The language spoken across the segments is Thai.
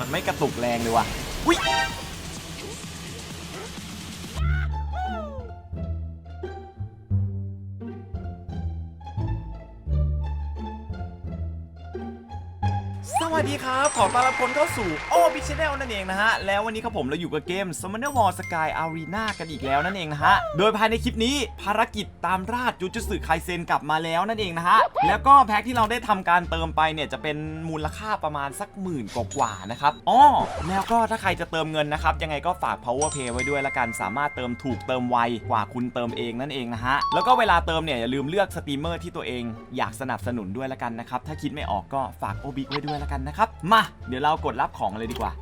มันไม่กระตุกแรงเลยว่ะอุ้ย วัสดีครับ ขอต้อนรับคนเข้าสู่โอบิชแนลนั่นเองนะฮะ แล้ววันนี้ครับผมเราอยู่กับเกม s u m m o n e r War Sky Arena กันอีกแล้วนั่นเองนะฮะ โดยภายในคลิปนี้ภารกิจตามราชจูจุสึไคเซนกลับมาแล้วนั่นเองนะฮะ แล้วก็แพ็คที่เราได้ทำการเติมไปเนี่ยจะเป็นมูลค่าประมาณสักหมื่นกว่าๆนะครับอ๋อแล้วก็ถ้าใครจะเติมเงินนะครับ ยังไงก็ฝาก power pay ไว้ด้วยละกันสามารถเติมถูกเติมไวกว่าคุณเติมเองนั่นเองนะฮะแล้วก็เวลาเติมเนี่ยอย่าลืมเลือกสตรีมเมอร์ที่ตัวเองอยากสนับสนุนด้วยละกันนะครับถ้าคิดไม่ออกก็ฝากโอบิไว้ด้วยละกันนะครับ มา เดี๋ยวเรากดรับของเลยดีกว่า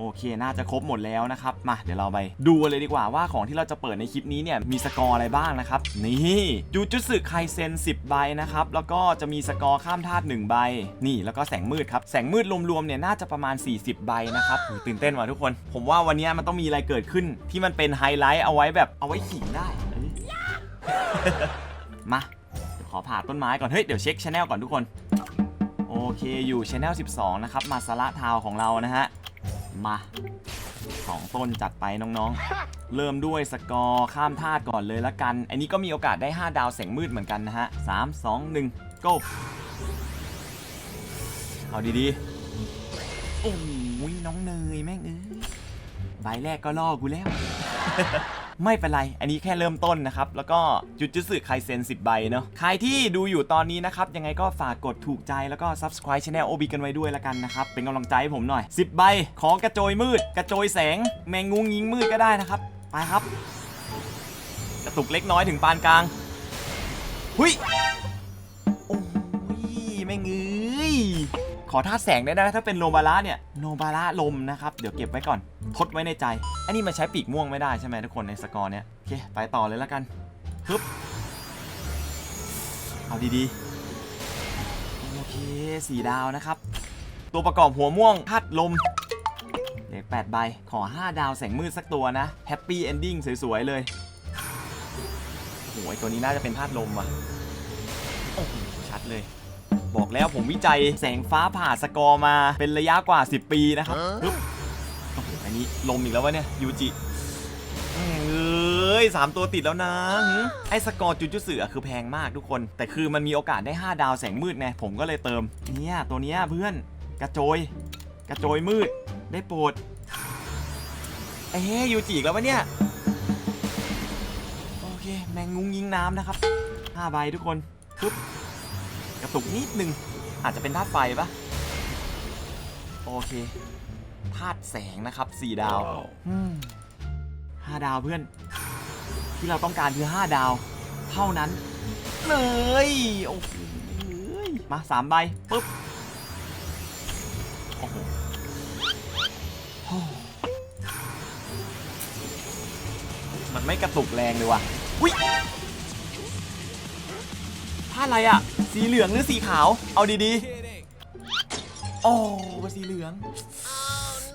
โอเค น่าจะครบหมดแล้วนะครับ มา เดี๋ยวเราไปดูเลยดีกว่าว่าของที่เราจะเปิดในคลิปนี้เนี่ยมีสกอร์อะไรบ้างนะครับ นี่จูจุสึไคเซน 10 ใบนะครับ แล้วก็จะมีสกอร์ข้ามธาตุ1ใบ นี่แล้วก็แสงมืดครับ แสงมืดรวมๆเนี่ยน่าจะประมาณ 40 ใบนะครับตื่นเต้นว่ะทุกคน ผมว่าวันนี้มันต้องมีอะไรเกิดขึ้น ที่มันเป็นไฮไลท์เอาไว้แบบเอาไว้ขิงได้มา ขอผ่าต้นไม้ก่อน เฮ้ย เดี๋ยวเช็คชแนลก่อนทุกคน โอเคอยู่ชแนล12 นะครับ มาสาระทาวของเรานะฮะ มาสองต้นจัดไปน้องๆ เริ่มด้วยสกอร์ข้ามธาตุก่อนเลยละกัน อันนี้ก็มีโอกาสได้ 5 ดาวแสงมืดเหมือนกันนะฮะ 3 2 1 go เอาดีๆ โอ้ยน้องเนยแม่งเอ้ยใบแรกก็ล่อกูแล้ว ไม่เป็นไร อันนี้แค่เริ่มต้นนะครับ แล้วก็จุดจุสึไคเซน10 ใบเนาะ ใครที่ดูอยู่ตอนนี้นะครับ ยังไงก็ฝากกดถูกใจแล้วก็ subscribe channel OB กันไว้ด้วยละกันนะครับ เป็นกำลังใจให้ผมหน่อย 10 ใบ ขอกระโจยมืด กระโจยแสง แมงงูงิงมืดก็ได้นะครับ ไปครับ กระตุกเล็กน้อยถึงปานกลาง หุยโอ้ยแม่งเอ้ย ขอท่าแสงได้นะถ้าเป็นโนบาระเนี่ยโนบาระลมนะครับ เดี๋ยวเก็บไว้ก่อนทดไว้ในใจ อันนี้มันใช้ปีกม่วงไม่ได้ใช่ไหมทุกคนในสกอร์เนี่ยโอเคไปต่อเลยแล้วกันฮึบเอาดีๆโอเคสีดาวนะครับ ตัวประกอบหัวม่วงพัดลมเหล็ก8ใบ ขอ 5 ดาวแสงมืดสักตัวนะแฮปปี้เอนดิ้งสวย ๆ เลยโอ้ยตัวนี้น่าจะเป็นธาตุลมว่ะโอ้โหชัดเลย บอกแล้วผมวิจัยแสงฟ้าผ่าสกอร์มาเป็นระยะกว่า 10 ปีนะครับปึ๊บโอ้โหอันนี้ลมอีกแล้ววะเนี่ยยูจิแม่งเอ้ยสามตัวติดแล้วนะหึไอ้สกอร์จุจุเสือะคือแพงมากทุกคน แต่คือมันมีโอกาสได้ 5 ดาวแสงมืดไงผมก็เลยเติม เนี่ย ตัวเนี้ยเพื่อนกระโจย กระโจยมืดได้โปรดเอ้ยยูจิอีกแล้ววะเนี่ย โอเค แมงงุ้งยิงน้ำนะครับ5ใบทุกคนปึ๊บ กระตุกนิดนึง อาจจะเป็นธาตุไฟปะโอเคธาตุแสงนะครับ4ดาวอืมห้าดาวเพื่อน ที่เราต้องการคือ5ดาว เท่านั้นเลยโอ้โหมาสามใบปุ๊บโอ้โหโอ้มันไม่กระตุกแรงเลยว่ะอุ้ยผ้าอะไรอะ สีเหลืองหรือสีขาว เอาดีๆ โอ้เป็นสีเหลือง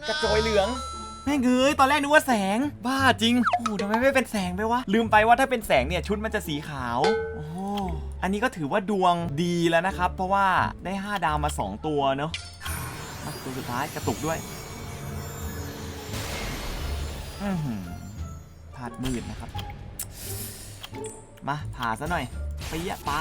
กระโจยเหลือง แม่งเอ้ยตอนแรกนึกว่าแสง บ้าจริง โอ้โหทำไมไม่เป็นแสงไปวะ ลืมไปว่าถ้าเป็นแสงเนี่ยชุดมันจะสีขาว โอ้โหอันนี้ก็ถือว่าดวงดีแล้วนะครับ เพราะว่าได้ 5 ดาวมา 2 ตัวเนอะมาตัวสุดท้ายกระตุกด้วยอือหือพลาดมืดนะครับ มาผ่าซะหน่อยเปียะป้า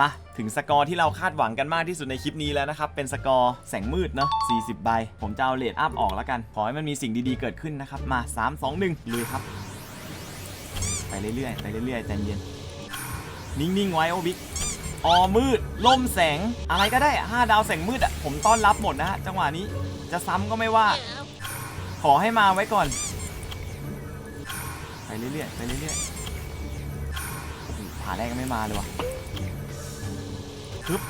มาถึงสกอร์ที่เราคาดหวังกันมากที่สุดในคลิปนี้แล้วนะครับ เป็นสกอร์แสงมืดเนาะ 40 ใบ ผมจะเอาเลดอัพออกแล้วกัน ขอให้มันมีสิ่งดีๆเกิดขึ้นนะครับ มา 3 2 1ลุยครับ ไปเรื่อยๆ ไปเรื่อยๆใจเย็น นิ่งๆ ไว้โอบิกออมืดล่มแสง อะไรก็ได้อะ5ดาวแสงมืดอะ ผมต้อนรับหมดนะฮะ จังหวะนี้ จะซ้ำก็ไม่ว่า ขอให้มาไว้ก่อน ไปเรื่อยๆ ไปเรื่อยๆผ่าแรกก็ไม่มาเลยว่ะ ฮึบ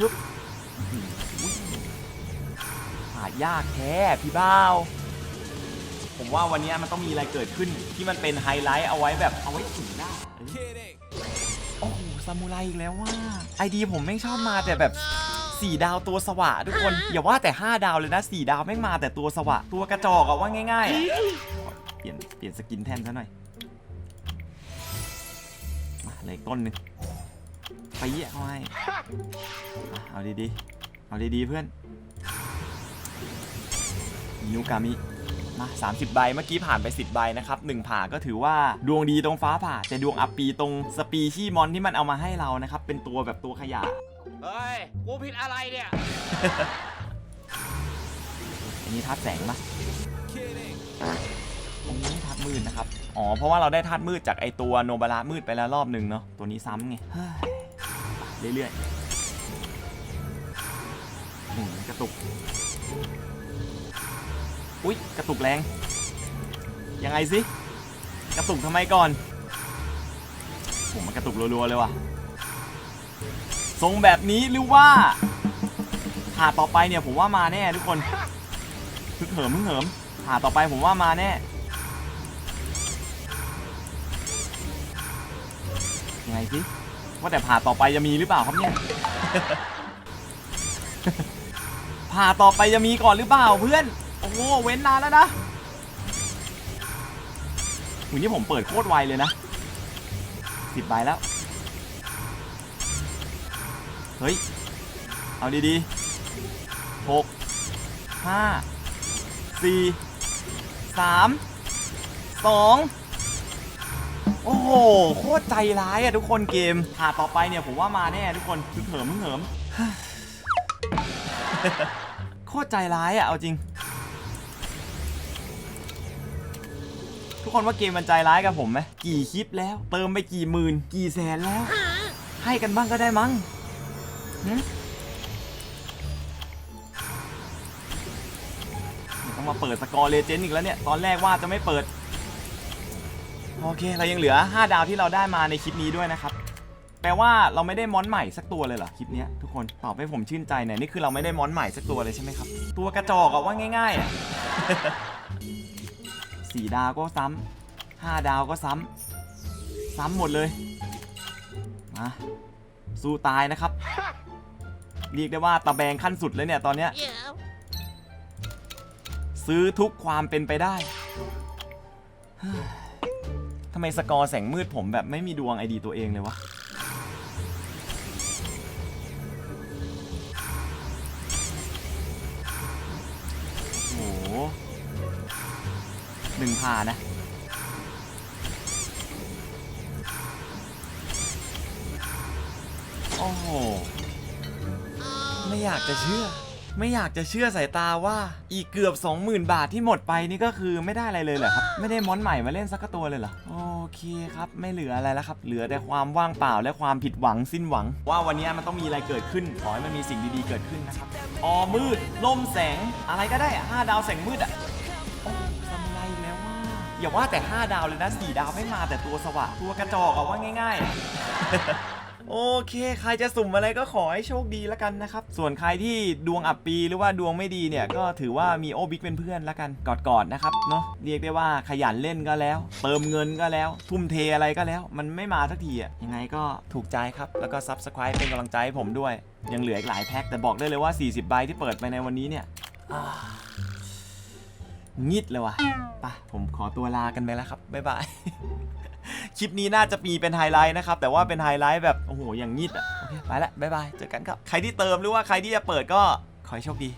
ฮึบหายากแท้พี่บ้าว ผมว่าวันนี้มันต้องมีอะไรเกิดขึ้นที่มันเป็นไฮไลท์เอาไว้แบบเอาไว้ถึงได้โอ้โหซามูไรอีกแล้วว่าไอดีผมไม่งชอบมาแต่แบบ4ดาวตัวสวะทุกคน อย่าว่าแต่ 5 ดาวเลยนะ4ดาวแม่งมาแต่ตัวสวะ ตัวกระจอกอะว่าง่ายๆ เปลี่ยนเปลี่ยนสกินแทนซะหน่อย มาเลืออีกต้นหนึ่ง เยี่ยเขาให้อะเอาดีๆ เอาดีๆ เพื่อนยูกามิมา30 ใบ เมื่อกี้ผ่านไป 10 ใบนะครับหนึ่งผ่าก็ถือว่าดวงดีตรงฟ้าผ่า แต่ดวงอับปีตรงสปีชีส์มอนที่มันเอามาให้เรานะครับ เป็นตัวแบบตัวขยะ เฮ้ย กูผิดอะไรเนี่ย อันนี้ธาตุแสงปะตรงนี้ธาตุมืดนะครับ อ๋อ เพราะว่าเราได้ธาตุมืดจากไอตัวโนบาระมืดไปแล้วรอบหนึ่งเนาะ ตัวนี้ซ้ำไง เรื่อยๆอืมกระตุก อุ๊ย กระตุกแรง ยังไงสิ กระตุกทำไมก่อน ผมมันกระตุกรัวๆเลยว่ะ ทรงแบบนี้หรือว่าผ่าต่อไปเนี่ยผมว่ามาแน่ทุกคนฮึกเหิมฮึกเหิมผ่าต่อไปผมว่ามาแน่ยังไงสิ ว่าแต่ผ่าต่อไปจะมีหรือเปล่าครับเนี่ย ผ่าต่อไปจะมีก่อนหรือเปล่าเพื่อน โอ้โหเว้นนานแล้วนะวันนี้ผมเปิดโคตรไวเลยนะสิบใบแล้ว เฮ้ย เอาดีๆหกห้าสี่สามสอง โอ้โห โคตรใจร้ายอะทุกคนเกมหาต่อไปเนี่ยผมว่ามาแน่ทุกคนคือเหิมเหิมโคตรใจร้ายอะเอาจริง ทุกคนว่าเกมมันใจร้ายกับผมไหมกี่คลิปแล้ว เติมไปกี่หมื่น กี่แสนแล้ว ให้กันบ้างก็ได้มั้งต้องมาเปิดสกอร์เลเจนด์อีกแล้วเนี่ย ตอนแรกว่าจะไม่เปิด โอเค เรายังเหลือ 5 ดาวที่เราได้มาในคลิปนี้ด้วยนะครับ แปลว่าเราไม่ได้มอนใหม่สักตัวเลยเหรอคลิปเนี้ยทุกคนตอบให้ผมชื่นใจหน่อยนี่คือเราไม่ได้มอนใหม่สักตัวเลยใช่ไหมครับ ตัวกระจอกอะว่าง่ายๆอะสี่ดาวก็ซ้ำห้าดาวก็ซ้ำซ้ำหมดเลยมาสู้ตายนะครับ เรียกได้ว่าตะแบงขั้นสุดเลยเนี่ยตอนเนี้ยซื้อทุกความเป็นไปได้เฮ้ย ทำไมสกอร์แสงมืดผมแบบไม่มีดวงไอดีตัวเองเลยวะโอ้หหนึ่งผ่านะ โอ้โห ไม่อยากจะเชื่อ ไม่อยากจะเชื่อสายตาว่าอีกเกือบ 20,000 บาทที่หมดไปนี่ก็คือไม่ได้อะไรเลยเหรอครับ ไม่ได้มอนใหม่มาเล่นสักตัวเลยเหรอ โอเคครับ ไม่เหลืออะไรแล้วครับ เหลือแต่ความว่างเปล่าและความผิดหวังสิ้นหวัง ว่าวันนี้มันต้องมีอะไรเกิดขึ้น ขอให้มันมีสิ่งดีๆเกิดขึ้นนะครับ ออมืดลมแสง อะไรก็ได้อะห้าดาวแสงมืดอะโอ้ทำไรแล้วว่าอย่าว่าแต่ 5 ดาวเลยนะ 4 ดาวไม่มาแต่ตัวสว่างตัวกระจอกอะว่าง่าย ๆ โอเค ใครจะสุ่มอะไรก็ขอให้โชคดีแล้วกันนะครับ ส่วนใครที่ดวงอับปีหรือว่าดวงไม่ดีเนี่ย ก็ถือว่ามีโอบิ๊กเป็นเพื่อนแล้วกันกอดๆนะครับเนาะเรียกได้ว่าขยันเล่นก็แล้ว เติมเงินก็แล้ว ทุ่มเทอะไรก็แล้ว มันไม่มาสักทีอะยังไงก็ถูกใจครับ แล้วก็ Subscribe เป็นกำลังใจให้ผมด้วย ยังเหลืออีกหลายแพ็คแต่บอกได้เลยว่า 40ใบที่เปิดไปในวันนี้เนี่ยงิดเลยว่ะไปผมขอตัวลากันไปแล้วครับบ๊ายบาย คลิปนี้น่าจะมีเป็นไฮไลท์นะครับ แต่ว่าเป็นไฮไลท์แบบ โอ้โห อย่างงีดอะ โอเค ไปละ บ๊ายบาย เจอกันครับ ใครที่เติมหรือว่าใครที่จะเปิดก็ขอให้โชคดี